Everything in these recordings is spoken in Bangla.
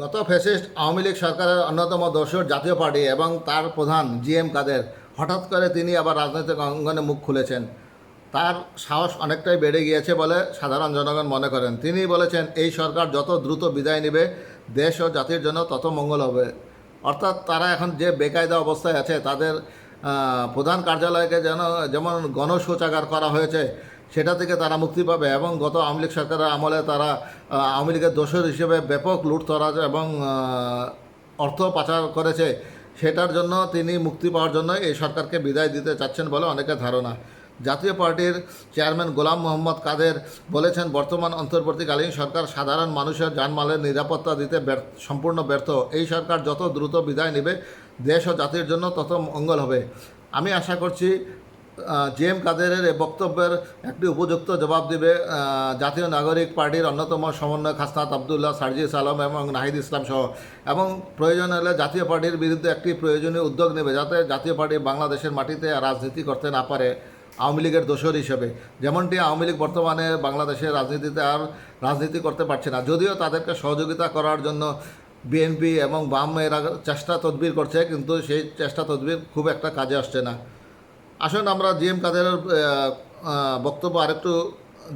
গত ফ্যাসিস্ট আওয়ামী লীগ সরকারের অন্যতম দর্শক জাতীয় পার্টি এবং তার প্রধান জি এম কাদের, হঠাৎ করে তিনি আবার রাজনৈতিক অঙ্গনে মুখ খুলেছেন। তার সাহস অনেকটাই বেড়ে গিয়েছে বলে সাধারণ জনগণ মনে করেন। তিনি বলেছেন, এই সরকার যত দ্রুত বিদায় নেবে, দেশ ও জাতির জন্য তত মঙ্গল হবে। অর্থাৎ তারা এখন যে বেকায়দা অবস্থায় আছে, তাদের প্রধান কার্যালয়কে যেন, যেমন গণশৌচাগার করা হয়েছে সেটা থেকে তারা মুক্তি পাবে এবং গত আওয়ামী লীগ সরকারের আমলে তারা আওয়ামী লীগের দোষর হিসেবে ব্যাপক লুটতরাজ এবং অর্থ পাচার করেছে। সেটার জন্য তিনি মুক্তি পাওয়ার জন্য এই সরকারকে বিদায় দিতে চাচ্ছেন বলে অনেকের ধারণা। জাতীয় পার্টির চেয়ারম্যান গোলাম মোহাম্মদ কাদের বলেছেন, বর্তমান অন্তর্বর্তীকালীন সরকার সাধারণ মানুষের জানমালের নিরাপত্তা দিতে সম্পূর্ণ ব্যর্থ। এই সরকার যত দ্রুত বিদায় নেবে দেশ ও জাতির জন্য তত মঙ্গল হবে। আমি আশা করছি জে এম কাদেরের বক্তব্যের একটি উপযুক্ত জবাব দিবে জাতীয় নাগরিক পার্টির অন্যতম সমন্বয় খাসনাত আবদুল্লাহ, সার্জিস আলম এবং নাহিদ ইসলাম সহ। এবং প্রয়োজন হলে জাতীয় পার্টির বিরুদ্ধে একটি প্রয়োজনীয় উদ্যোগ নেবে যাতে জাতীয় পার্টি বাংলাদেশের মাটিতে রাজনীতি করতে না পারে আওয়ামী লীগের দোষর হিসেবে। যেমনটি আওয়ামী লীগ বর্তমানে বাংলাদেশের রাজনীতিতে আর রাজনীতি করতে পারছে না। যদিও তাদেরকে সহযোগিতা করার জন্য বিএনপি এবং বাম এরা চেষ্টা তদবির করছে, কিন্তু সেই চেষ্টা তদবির খুব একটা কাজে আসছে না। আসুন আমরা জিএম কাদেরের আহ, আহ, বক্তব্য আরেকটু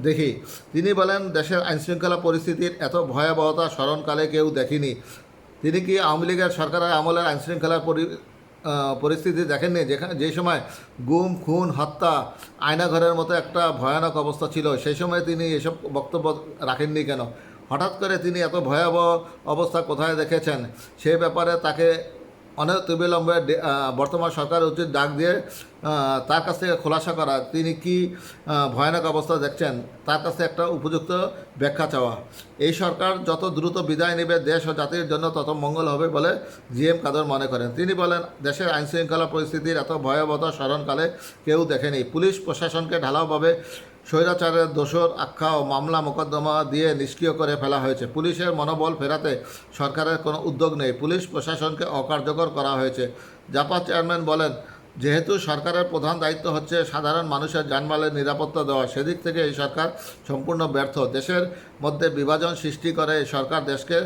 দেখি। তিনি বলেন দেশের আইনশৃঙ্খলা পরিস্থিতির এত ভয়াবহতা স্মরণকালে কেউ দেখেনি। তিনি কি আওয়ামী লীগের সরকারের আমলের আইনশৃঙ্খলার পরি পরিস্থিতি দেখেননি? যেখানে যে সময় গুম খুন হত্যা আয়নাঘরের মতো একটা ভয়ানক অবস্থা ছিল সেই সময় তিনি এসব বক্তব্য রাখেননি কেন? হঠাৎ করে তিনি এত ভয়াবহ অবস্থা কোথায় দেখেছেন? সেই ব্যাপারে তাকে অনেক আহ, বর্তমান সরকার উচিত ডাক দিয়ে তার কাছ থেকে খোলাসা করা। তিনি কি ভয়ানক অবস্থা দেখছেন? তার কাছে একটা উপযুক্ত ব্যাখ্যা চাওয়া। এই সরকার যত দ্রুত বিদায় নেবে দেশ ও জাতির জন্য তত মঙ্গল হবে বলে জি এম কাদর মনে করেন। তিনি বলেন দেশের আইনশৃঙ্খলা পরিস্থিতির এত ভয়াবহতা স্মরণকালে কেউ দেখেনি। পুলিশ প্রশাসনকে ঢালাওভাবে স্বৈরাচারের দোষর আখ্যা ও মামলা মোকদ্দমা দিয়ে নিষ্ক্রিয় করে ফেলা হয়েছে। পুলিশের মনোবল ফেরাতে সরকারের কোনো উদ্যোগ নেই। পুলিশ প্রশাসনকে অকার্যকর করা হয়েছে। জাপা চেয়ারম্যান বলেন, যেহেতু সরকারের প্রধান দায়িত্ব হচ্ছে সাধারণ মানুষের যানমালের নিরাপত্তা দেওয়া, সেদিক থেকে এই সরকার সম্পূর্ণ ব্যর্থ। দেশের মধ্যে বিভাজন সৃষ্টি করে সরকার দেশকে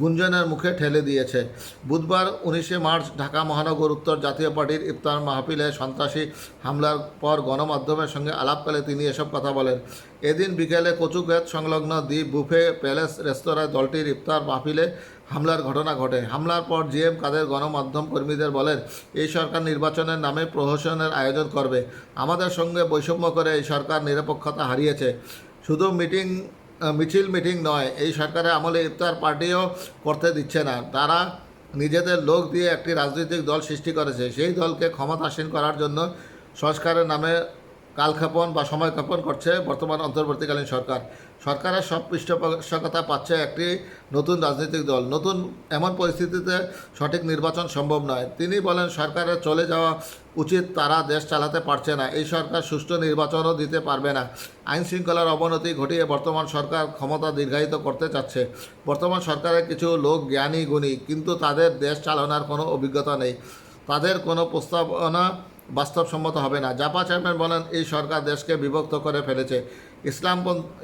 গুঞ্জনের মুখে ঠেলে দিয়েছে। বুধবার উনিশে মার্চ ঢাকা মহানগর উত্তর জাতীয় পার্টির ইফতার মাহফিলে সন্ত্রাসী হামলার পর গণমাধ্যমের সঙ্গে আলাপকালে তিনি এসব কথা বলেন। এদিন বিকেলে কচুক্ষেত সংলগ্ন দি বুফে প্যালেস রেস্তোরাঁয় দলটির ইফতার মাহফিলে হামলার ঘটনা ঘটে। হামলার পর জিএম কাদের গণমাধ্যম কর্মীদের বলেন, এই সরকার নির্বাচনের নামে প্রহসনের আয়োজন করবে। আমাদের সঙ্গে বৈষম্য করে এই সরকার নিরপেক্ষতা হারিয়েছে। শুধু মিটিং মিছিল মিটিং নয়। এই সরকারের আমলে ইফতার পার্টিও করতে দিচ্ছে না। তারা নিজেদের লোক দিয়ে একটি রাজনৈতিক দল সৃষ্টি করেছে। সেই দলকে ক্ষমতাসীন করার জন্য সংস্কারের নামে কালক্ষেপণ বা সময়ক্ষেপণ করছে বর্তমান অন্তর্বর্তীকালীন সরকার। সরকারের সব পৃষ্ঠপোষকতা পাচ্ছে একটি নতুন রাজনৈতিক দল। নতুন এমন পরিস্থিতিতে সঠিক নির্বাচন সম্ভব নয়। তিনি বলেন সরকারের চলে যাওয়া উচিত, তারা দেশ চালাতে পারছে না। এই সরকার সুষ্ঠু নির্বাচনও দিতে পারবে না। আইন শৃঙ্খলার অবনতি ঘটিয়ে বর্তমান সরকার ক্ষমতা দীর্ঘায়িত করতে চাচ্ছে। বর্তমান সরকারের কিছু লোক জ্ঞানী, গুণী, কিন্তু তাদের দেশ চালানোর কোনো অভিজ্ঞতা নেই। তাদের কোনো প্রস্তাবনা বাস্তবসম্মত হবে না। জাপা চেয়ারম্যান বলেন, এই সরকার দেশকে বিভক্ত করে ফেলেছে। ইসলাম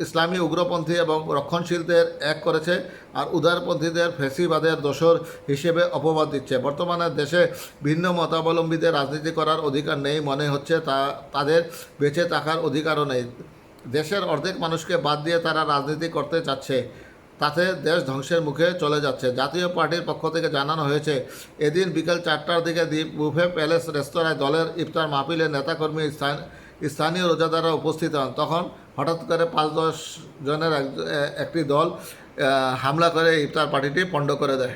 ইসলামী উগ্রপন্থী এবং রক্ষণশীলদের এক করেছে আর উদারপন্থীদের ফেসিবাদের দোসর হিসেবে অপবাদ দিচ্ছে। বর্তমানে দেশে ভিন্ন মতাবলম্বীদের রাজনীতি করার অধিকার নেই মনে হচ্ছে তা তাদের বেঁচে থাকার অধিকারও নেই। দেশের অর্ধেক মানুষকে বাদ দিয়ে তারা রাজনীতি করতে চাচ্ছে। তাতে দেশ ধ্বংসের মুখে চলে যাচ্ছে। জাতীয় পার্টির পক্ষ থেকে জানানো হয়েছে, এদিন বিকেল চারটার দিকে দ্বীপ বুফে প্যালেস রেস্তোরাঁয় দলের ইফতার মাহফিলে নেতাকর্মী স্থান- স্থানীয় রোজাদাররা উপস্থিত হন। তখন হঠাৎ করে পাঁচ দশ জনের এক- একটি দল হামলা করে ইফতার পার্টিটি পণ্ড করে দেয়।